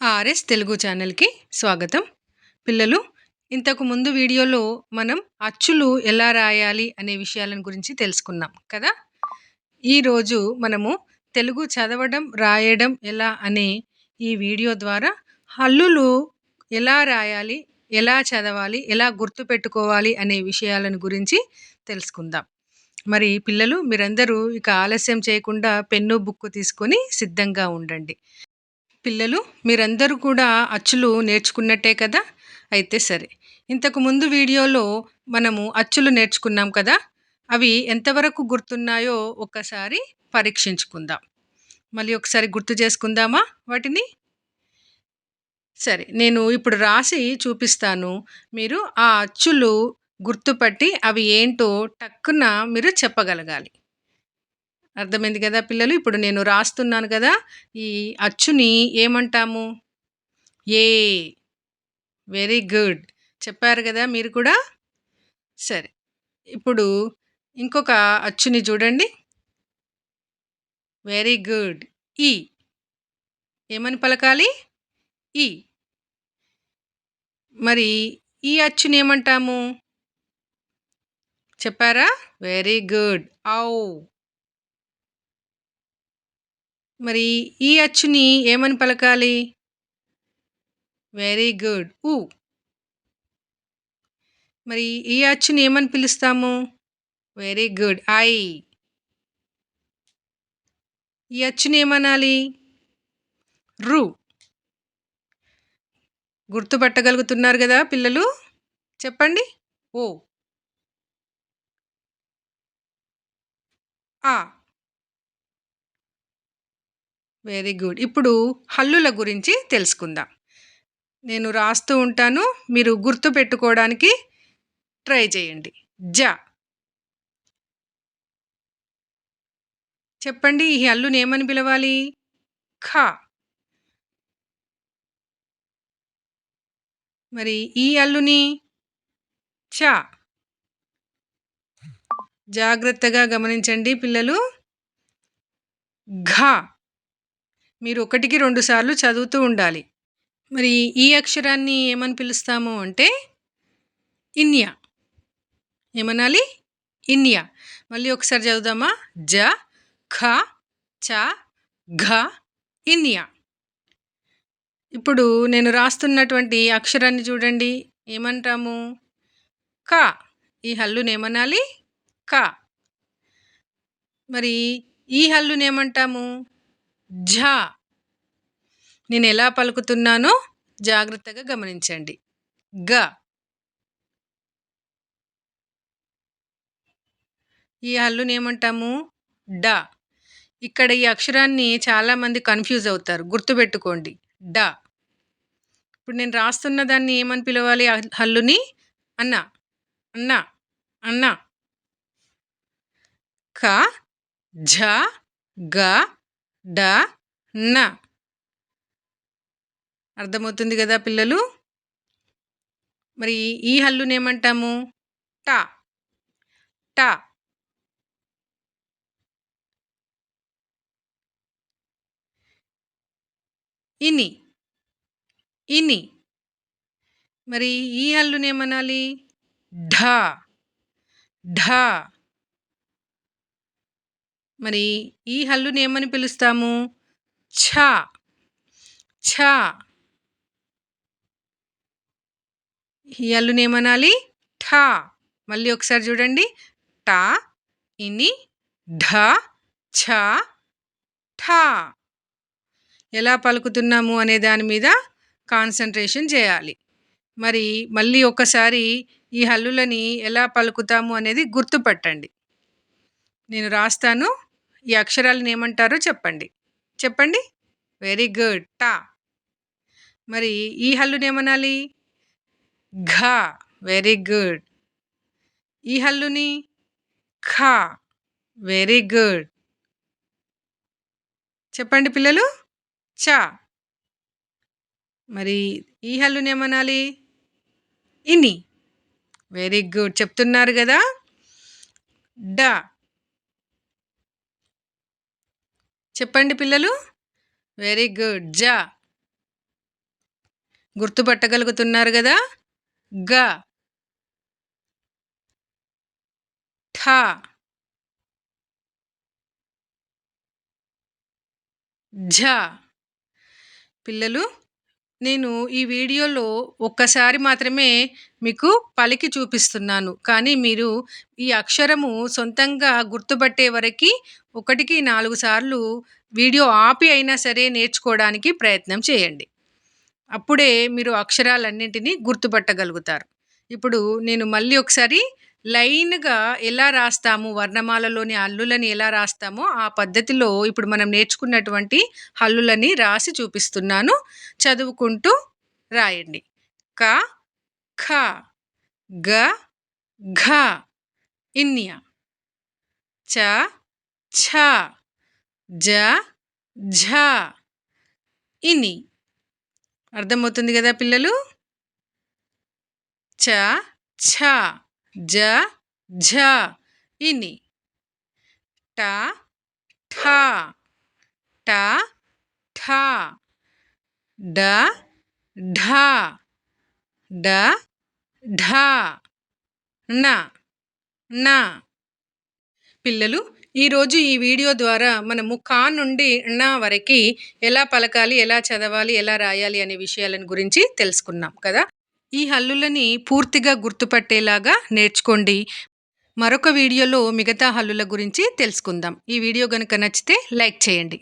RS Telugu ఛానల్కి స్వాగతం. పిల్లలు ఇంతకు ముందు వీడియోలో మనం అచ్చులు ఎలా రాయాలి అనే విషయాలను గురించి తెలుసుకున్నాం కదా? ఈరోజు మనము తెలుగు చదవడం రాయడం ఎలా అనే ఈ వీడియో ద్వారా హల్లులు ఎలా రాయాలి ఎలా చదవాలి ఎలా గుర్తుపెట్టుకోవాలి అనే విషయాలను గురించి తెలుసుకుందాం. మరి పిల్లలు మీరందరూ ఇక ఆలస్యం చేయకుండా పెన్ను బుక్ తీసుకొని సిద్ధంగా ఉండండి. పిల్లలు మీరందరూ కూడా అచ్చులు నేర్చుకున్నట్టే కదా? అయితే సరే. ఇంతకు ముందు వీడియోలో మనము అచ్చులు నేర్చుకున్నాం కదా? అవి ఎంతవరకు గుర్తున్నాయో ఒక్కసారి పరీక్షించుకుందాం. మళ్ళీ ఒకసారి గుర్తు చేసుకుందామా వాటిని? సరే నేను ఇప్పుడు రాసి చూపిస్తాను. మీరు ఆ అచ్చులు గుర్తుపట్టి అవి ఏంటో టక్కున మీరు చెప్పగలగాలి. అర్థమైంది కదా పిల్లలు? ఇప్పుడు నేను రాస్తున్నాను కదా ఈ అచ్చుని ఏమంటాము? ఏ. వెరీ గుడ్ చెప్పారు కదా మీరు కూడా? సరే. ఇప్పుడు ఇంకొక అచ్చుని చూడండి. వెరీ గుడ్ ఈ ఏమని పలకాలి? ఈ మరి ఈ అచ్చుని ఏమంటాము? చెప్పారా? వెరీ గుడ్ ఔ మరి ఈ అచ్చుని ఏమని పలకాలి? వెరీ గుడ్ ఊ. మరి ఈ అచ్చుని ఏమని పిలుస్తాము? వెరీ గుడ్ ఐ. ఈ అచ్చుని ఏమనాలి? రు. గుర్తుపట్టగలుగుతున్నారు కదా పిల్లలు? చెప్పండి. ఓ. ఆ. Very good. ఇప్పుడు హల్లుల గురించి తెలుసుకుందాం. నేను రాస్తూ ఉంటాను. మీరు గుర్తు పెట్టుకోవడానికి ట్రై చేయండి. జ. చెప్పండి ఈ హల్లుని ఏమని పిలవాలి? ఖ. మరి ఈ అల్లుని చ. జాగ్రత్తగా గమనించండి పిల్లలు. ఘ. మీరు ఒకటికి రెండు సార్లు చదువుతూ ఉండాలి. మరి ఈ అక్షరాన్ని ఏమని పిలుస్తాము అంటే ఇన్యా. ఏమనాలి? ఇన్యా. మళ్ళీ ఒకసారి చదువుదామా? జ ఖ చ ఘ ఇన్యా. ఇప్పుడు నేను రాస్తున్నటువంటి అక్షరాన్ని చూడండి. ఏమంటాము? క. ఈ హల్లుని ఏమనాలి క. మరి ఈ హల్లుని ఏమంటాము ఝ. నేను ఎలా పలుకుతున్నానో జాగ్రత్తగా గమనించండి. గ. ఈ హల్లుని ఏమంటాము? డ. ఇక్కడ ఈ అక్షరాన్ని చాలామంది కన్ఫ్యూజ్ అవుతారు. గుర్తుపెట్టుకోండి. డ. ఇప్పుడు నేను రాస్తున్న దాన్ని ఏమని పిలవాలి హల్లుని? అన్న. అన్న. అన్న. క. ఝ. గ. డ న. అర్థమవుతుంది కదా పిల్లలు? మరి ఈ హల్లుని ఏమంటాము? టా. టా. ఇని. ఇని. మరి ఈ హల్లుని ఏమనాలి? ఢ. ఢ. మరి ఈ హల్లుని ఏమని పిలుస్తాము? ఛ. ఛ. ఈ హల్లుని ఏమనాలి? ఠ. మళ్ళీ ఒకసారి చూడండి. ట ఇని ఢ ఛ ఠ. ఎలా పలుకుతున్నాము అనే దాని మీద కాన్సన్ట్రేషన్ చేయాలి. మరి మళ్ళీ ఒకసారి ఈ హల్లులని ఎలా పలుకుతాము అనేది గుర్తుపట్టండి. నేను రాస్తాను. ఈ అక్షరాలను ఏమంటారో చెప్పండి. చెప్పండి? Very good. టా. మరి ఈ హల్లుని ఏమనాలి? ఘ. Very good. ఈ హల్లుని? ఖ. Very good. చెప్పండి పిల్లలు? చ. మరి ఈ హల్లుని ఏమనాలి? ఇని. Very good. చెప్తున్నారు కదా? డ. చెప్పండి పిల్లలు. వెరీ గుడ్ జ. గుర్తుపట్టగలుగుతున్నారు కదా? గ. ఠ. ఝ. పిల్లలు నేను ఈ వీడియోలో ఒక్కసారి మాత్రమే మీకు పలికి చూపిస్తున్నాను. కానీ మీరు ఈ అక్షరము సొంతంగా గుర్తుపట్టే వరకు ఒకటికి నాలుగు సార్లు వీడియో ఆపి అయినా సరే నేర్చుకోవడానికి ప్రయత్నం చేయండి. అప్పుడే మీరు అక్షరాలన్నింటినీ గుర్తుపట్టగలుగుతారు. ఇప్పుడు నేను మళ్ళీ ఒకసారి లైన్గా ఎలా రాస్తాము? వర్ణమాలలోని హల్లులని ఎలా రాస్తామో ఆ పద్ధతిలో ఇప్పుడు మనం నేర్చుకున్నటువంటి హల్లులని రాసి చూపిస్తున్నాను. చదువుకుంటూ రాయండి. క ఖ గ ఘ ఇన్య చ ఛ జ ఝ ఇని అర్థమవుతుంది కదా పిల్లలు? చ ఛ. జ ఝ ఇని. ట ఠ ట ఠ. డ ఢ డ ఢ న న పిల్లలు ఈరోజు ఈ వీడియో ద్వారా మనము కా నుండి ణ వరకు ఎలా పలకాలి ఎలా చదవాలి ఎలా రాయాలి అనే విషయాలను గురించి తెలుసుకున్నాం కదా? ఈ హల్లులని పూర్తిగా గుర్తుపట్టేలాగా నేర్చుకోండి. మరొక వీడియోలో మిగతా హల్లుల గురించి తెలుసుకుందాం. ఈ వీడియో కనుక నచ్చితే లైక్ చేయండి.